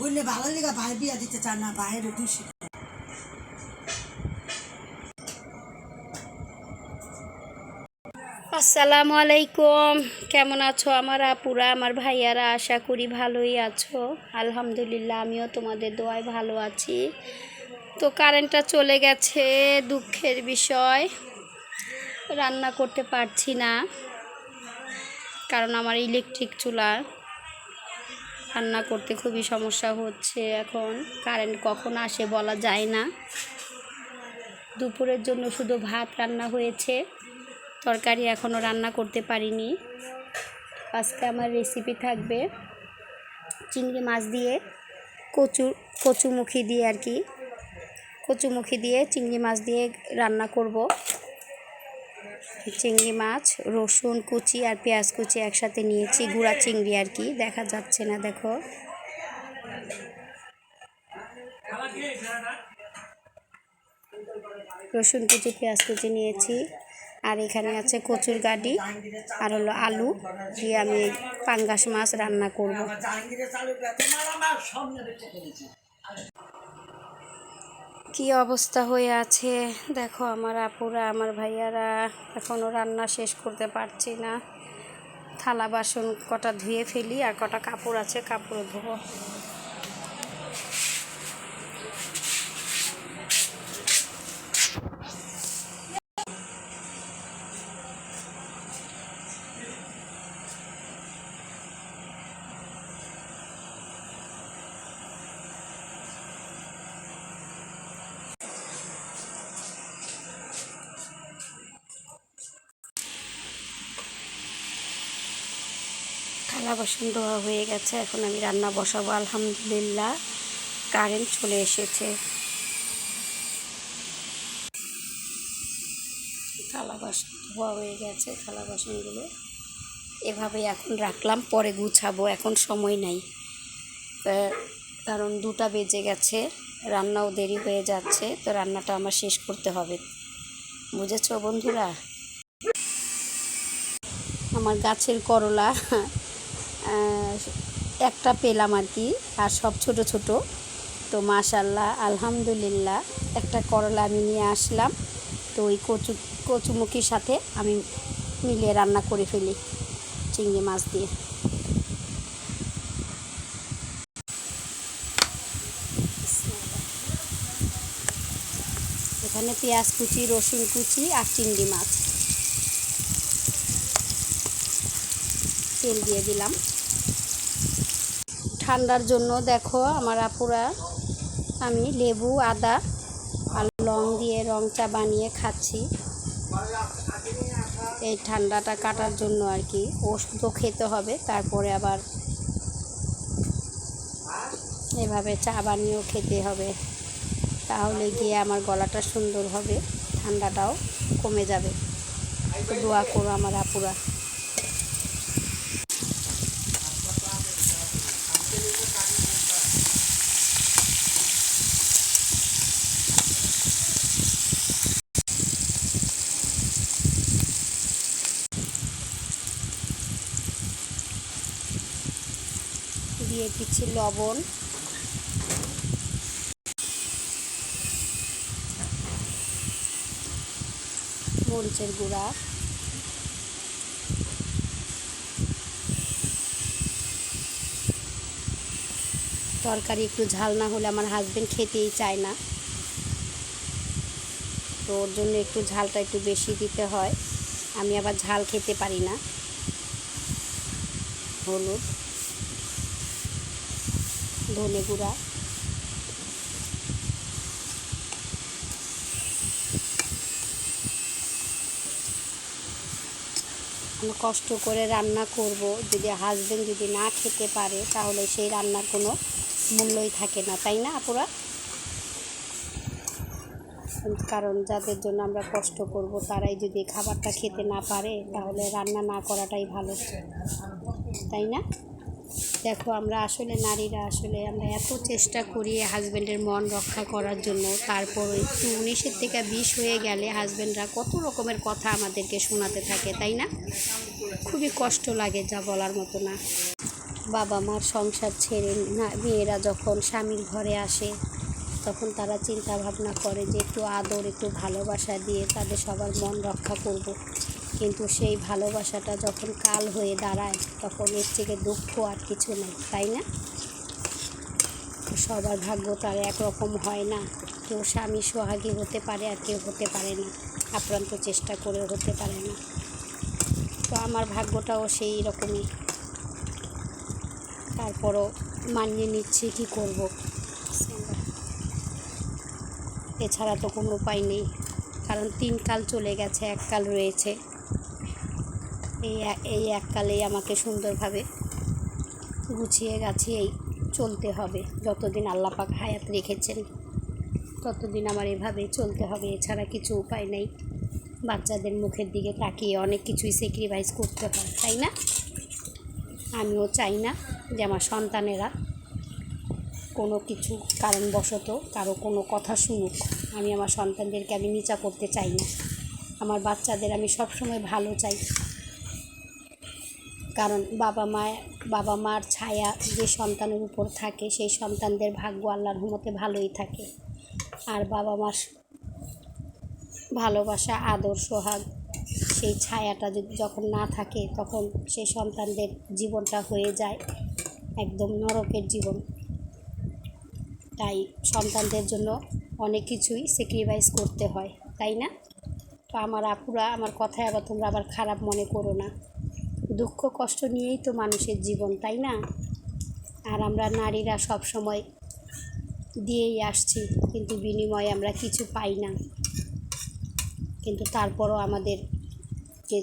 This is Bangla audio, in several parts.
বললে ভালো লেগে ভাই বিয়া দিতে চান না, ভাইয়ের দূষিত আসসালামু আলাইকুম। কেমন আছো আমার আপুরা, আমার ভাইয়ারা? আশা করি ভালোই আছো। আলহামদুলিল্লাহ, আমিও তোমাদের দোয়ায় ভালো আছি। তো কারেন্টটা চলে গেছে, দুঃখের বিষয়। রান্না করতে পারছি না, কারণ আমার ইলেকট্রিক চুলার। রান্না করতে খুবই সমস্যা হচ্ছে এখন, কারেন্ট কখন আসে বলা যায় না। দুপুরের জন্য শুধু ভাত রান্না হয়েছে, তরকারি এখনও রান্না করতে পারিনি। আজকে আমার রেসিপি থাকবে চিংড়ি মাছ দিয়ে, কচু, কচুমুখী দিয়ে আর কি। কচুমুখী দিয়ে, চিংড়ি মাছ দিয়ে রান্না করব। চিংড়ি মাছ, রসুন কুচি আর পেঁয়াজ কুচি একসাথে নিয়েছি, গুঁড়া চিংড়ি আর কি, দেখা যাচ্ছে না, দেখো। রসুন কুচি, পেঁয়াজ কুচি নিয়েছি, আর এখানে আছে কচুর গাডি, আর হলো আলু, দিয়ে আমি পাঙ্গাস মাছ রান্না করব জাহাঙ্গীরের চালু করে তোমার আমার সামনে বেঁচে ফেলেছি কি অবস্থা হয়ে আছে? দেখো আমার আপুরা, আমার ভাইয়ারা এখনও রান্না শেষ করতে পারছি না। থালা বাসন কটা ধুয়ে ফেলি আর কটা কাপড় আছে, কাপড় ধোবো। থালা বাসন ধোয়া হয়ে গেছে, এখন আমি রান্না বসাবো, আলহামদুলিল্লাহ। কারেন্ট চলে এসেছে। থালা বাসন ধোয়া হয়ে গেছে, থালা বাসনগুলো এভাবে এখন রাখলাম, পরে গুছাবো, এখন সময় নাই। কারণ দুটা বেজে গেছে, রান্নাও দেরি হয়ে যাচ্ছে, তো রান্নাটা আমার শেষ করতে হবে। বুঝেছ বন্ধুরা? আমার গাছের করলা একটা পেলাম আর কি, আর সব ছোট ছোট। তো মাশাল্লাহ আলহামদুলিল্লাহ, একটা করলা আমি নিয়ে আসলাম। তো ওই কচু, কচুমুখির সাথে আমি মিলিয়ে রান্না করে ফেলি চিংড়ি মাছ দিয়ে। এখানে পেঁয়াজ কুচি, রসুন কুচি আর চিংড়ি মাছ। তেল দিয়ে দিলাম। ঠান্ডার জন্য দেখো আমার আপুরা, আমি লেবু, আদা আর লং দিয়ে রং চা বানিয়ে খাচ্ছি। এই ঠান্ডাটা কাটার জন্য আর কি। ওষুধও খেতে হবে, তারপরে আবার এভাবে চা বানিয়েও খেতে হবে। তাহলে গিয়ে আমার গলাটা সুন্দর হবে, ঠান্ডাটাও কমে যাবে। দোয়া করো আমার আপুরা। দিয়ে দিচ্ছি লবণ। মরিচের গুঁড়া। তরকারি একটু ঝাল না হলে আমার হাজবেন্ড খেতেই চায় না। তো ওর জন্য একটু ঝালটা একটু বেশি দিতে হয়। আমি আবার ঝাল খেতে পারি না। হলুদ। ধনে গুঁড়া। আমি কষ্ট করে রান্না করব, যদি হাজবেন্ড যদি না খেতে পারে, তাহলে সেই রান্নার কোনো মূল্যই থাকে না, তাই না আপুরা? কারণ যাদের জন্য আমরা কষ্ট করব, তারাই যদি খাবারটা খেতে না পারে, তাহলে রান্না না করাটাই ভালো, তাই না? দেখো, আমরা আসলে নারীরা আসলে আমরা এত চেষ্টা করি হাজব্যান্ডের মন রক্ষা করার জন্য। তারপর একটু উনিশের থেকে বিশ হয়ে গেলে হাজব্যান্ডরা কত রকমের কথা আমাদেরকে শোনাতে থাকে, তাই না? খুবই কষ্ট লাগে যা বলার মতো না। বাবা মার সংসার ছেড়ে না, মেয়েরা যখন স্বামীর ঘরে আসে, তখন তারা চিন্তা ভাবনা করে যে একটু আদর, একটু ভালোবাসা দিয়ে তাদের সবার মন রক্ষা করব। কিন্তু সেই ভালোবাসাটা যখন কাল হয়ে দাঁড়ায়, তখন এর থেকে দুঃখ আর কিছু নেই, তাই না? সবার ভাগ্য তার একরকম হয় না। কেউ স্বামী সোহাগী হতে পারে আর কেউ হতে পারে না। আপ্রান্ত চেষ্টা করেও হতে পারে না। তো আমার ভাগ্যটাও সেই রকমই। তারপরও মানিয়ে নিচ্ছি কি করব? এছাড়া তো কোনো উপায় নেই। কারণ তিন কাল চলে গেছে, এক কাল রয়েছে। এই এই এক কালেই আমাকে সুন্দরভাবে গুছিয়ে গাছিয়েই চলতে হবে। যতদিন আল্লাপাক হায়াত রেখেছেন, ততদিন আমার এভাবেই চলতে হবে। এছাড়া কিছু উপায় নেই। বাচ্চাদের মুখের দিকে তাকিয়ে অনেক কিছুই স্যাক্রিফাইস করতে হয়, তাই না? আমিও চাই না যে আমার সন্তানেরা কোনো কিছু কারণবশত কারও কোনো কথা শুনুক। আমি আমার সন্তানদেরকে আমি নিচা করতে চাই না। আমার বাচ্চাদের আমি সবসময় ভালো চাই। কারণ বাবা মা বাবা মার ছায়া যে সন্তানের উপর থাকে, সেই সন্তানদের ভাগ্য আল্লাহর রহমতে ভালোই থাকে। আর বাবা মার ভালোবাসা, আদর, সোহাগ, সেই ছায়াটা যদি যখন না থাকে, তখন সেই সন্তানদের জীবনটা হয়ে যায় একদম নরকের জীবন। তাই সন্তানদের জন্য অনেক কিছুই স্যাক্রিফাইস করতে হয়, তাই না? তো আমার আপুরা আমার কথায় আবার তোমরা আবার খারাপ মনে করো না। দুঃখ, কষ্ট নিয়েই তো মানুষের জীবন, তাই না? আর আমরা নারীরা সব সময় দিয়েই আসছি, কিন্তু বিনিময়ে আমরা কিছু পাই না। কিন্তু তারপরও আমাদের যে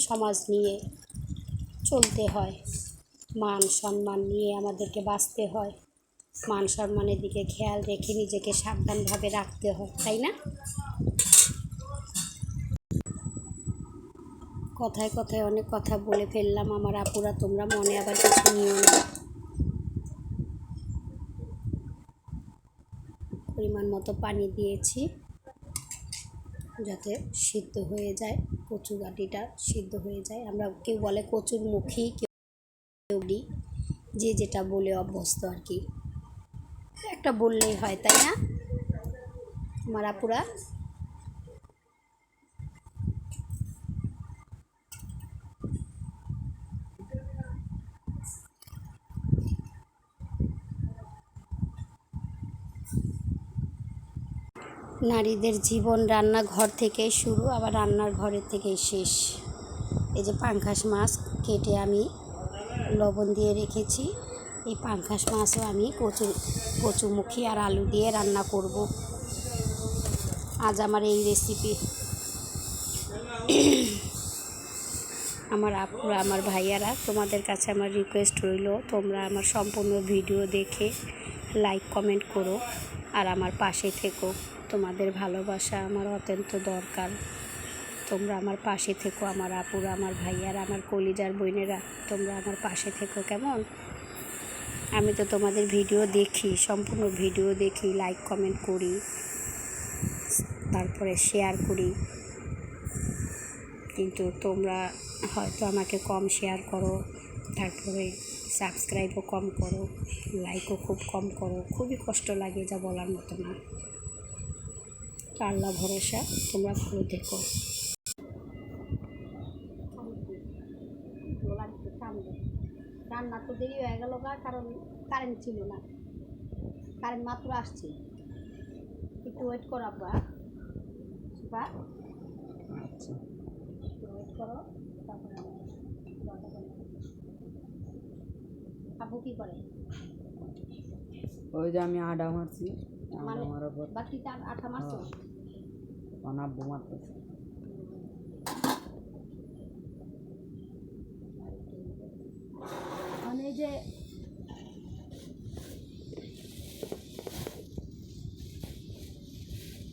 সমাজ নিয়ে চলতে হয়। মান সম্মান নিয়ে আমাদেরকে বাঁচতে হয়। মান সম্মানের দিকে খেয়াল রেখে নিজেকে সাবধানভাবে রাখতে হয়, তাই না? কথায় কথায় অনেক কথা বলে ফেললাম আমার আপুরা, তোমরা মনে আবার কিছু নিও না। পরিমাণ মতো পানি দিয়েছি যাতে সিদ্ধ হয়ে যায় কচু গাটিটা সিদ্ধ হয়ে যায়। আমরা কেউ বলে কচুর মুখী, কেউ যে যেটা বলে অভ্যস্ত আর কি। একটা বললেই হয়, তাই না? আমার আপুরা নারীদের জীবন, রান্নাঘর থেকেই শুরু, আবার রান্নার ঘরের থেকেই শেষ। এই যে পাঙ্খাস মাছ কেটে আমি লবণ দিয়ে রেখেছি। এই পাঙ্খাস মাছও আমি কচু, কচুমুখী আর আলু দিয়ে রান্না করব। আজ আমার এই রেসিপি আমার আপুরা আমার ভাইয়ারা, তোমাদের কাছে আমার রিকোয়েস্ট রইল, তোমরা আমার সম্পূর্ণ ভিডিও দেখে লাইক কমেন্ট করো, আর আমার পাশে থেকো। তোমাদের ভালোবাসা আমার অত্যন্ত দরকার। তোমরা আমার পাশে থেকো আমার আপুরা, আমার ভাইয়ারা, আমার কলিজার বোনেরা। তোমরা আমার পাশে থেকো, কেমন? আমি তো তোমাদের ভিডিও দেখি, সম্পূর্ণ ভিডিও দেখি লাইক কমেন্ট করি, তারপরে শেয়ার করি। কিন্তু তোমরা হয়তো আমাকে কম শেয়ার করো, তারপরে সাবস্ক্রাইবও কম করো লাইকও খুব কম করো। খুবই কষ্ট লাগে যা বলার মতো না। আল্লাহ ভরসা তোমরা ভালো দেখো রান্না তো দেরি হয়ে গেল গা কারণ কারেন্ট ছিল না। কারেন্ট মাত্র আসছে। একটু ওয়েট করো আব্বা। বা আচ্ছা। ওয়েট করো তারপরে। আব্বু কি করে? ওই যে আমি আডা মারছি আডা মানে মারার পর আঠা মারছো? হ্যাঁ। অনাব্য মারতেছে মানে যে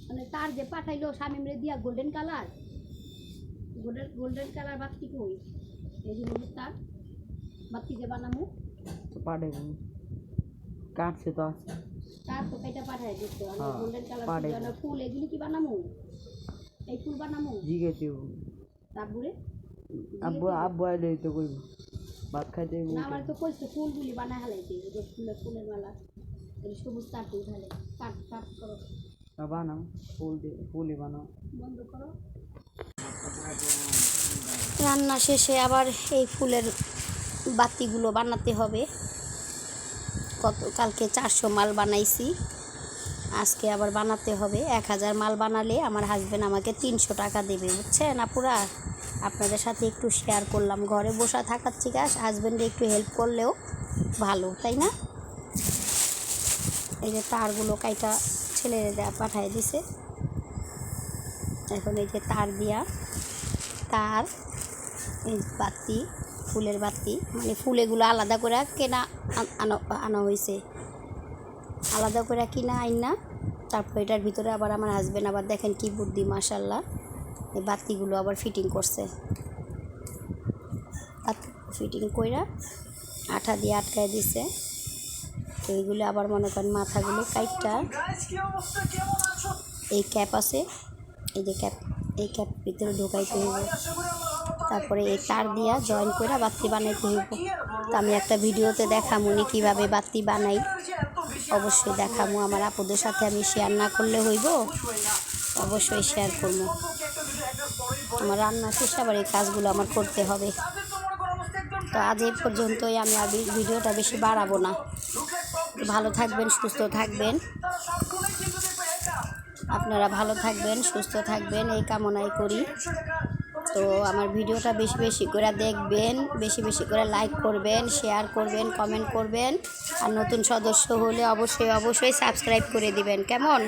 মানে তার যে পাঠাইলো স্বামীমরে দিয়া golden colour golden golden colour বাতি কই? এই যে হলুদ তার বাতি যে বানামু। তো পাঠাবো কাটছে তো আছে তার তো এটা পাঠাই দিতে গোল্ডেন কালার ফুল এগুলি কি বানামু? এই ফুল বানামু জিগে দেব তারপরে? আব্বু আব্বু আইলে তো কইব। ভাত খাইতে না আমার তো কইছে ফুলগুলি বানাই হালাইতে। এই যে ফুলের ফুলের মালা এই সবুজ তার দিয়ে ঢালে। কাট কাট করো। বানাও। ফুল দিয়ে ফুলই বানাও। বন্ধ করো। রান্না শেষে আবার এই ফুলের বাতিগুলো বানাতে হবে। কত কালকে চারশো মাল বানাইছি। আজকে আবার বানাতে হবে। এক হাজার মাল বানালে আমার হাজব্যান্ড আমাকে তিনশো টাকা দেবে, বুঝছেন? আপুরা, আপনাদের সাথে একটু শেয়ার করলাম। ঘরে বসা থাকার থেকে হাজব্যান্ডে একটু হেল্প করলেও ভালো, তাই না? এই যে তারগুলো কাইটা ছেলেরা দেয়া পাঠায় দিছে। এখন এই যে তার দিয়া, তার এই বাতি, ফুলের বাতি মানে ফুল এগুলো আলাদা করে কেনা আনা আনা হয়েছে আলাদা করে কিনা আইন না তারপর এটার ভিতরে আবার আমার হাজব্যান্ড আবার দেখেন কি বুদ্ধি মাসাল্লাহ এই বাতিগুলো আবার ফিটিং করছে। ফিটিং কইরা আঠা দিয়ে আটকায় দিছে। তো এইগুলো আবার মনে করেন মাথাগুলো কাইটটা এই ক্যাপ আছে। এই যে ক্যাপ এই ক্যাপ ভিতরে ঢোকাইতে হইব। তারপরে এই তার দিয়া জয়েন করে বাতি বানাইতে হইব। তো আমি একটা ভিডিওতে দেখাম উনি কীভাবে বাতি বানাই। অবশ্যই দেখামু, আমার আপুদের সাথে আমি শেয়ার না করলে হইব। অবশ্যই শেয়ার করব আমার রান্না শেষ আবার এই কাজগুলো আমার করতে হবে। তো আজ এই পর্যন্তই আমি আর ভিডিওটা বেশি বাড়াবো না। ভালো থাকবেন, সুস্থ থাকবেন। আপনারা ভালো থাকবেন, সুস্থ থাকবেন, এই কামনাই করি। তো আমার ভিডিওটা বেশি বেশি করে দেখবেন, বেশি বেশি করে লাইক করবেন শেয়ার করবেন কমেন্ট করবেন। আর নতুন সদস্য হলে অবশ্যই অবশ্যই সাবস্ক্রাইব করে দিবেন। কেমন?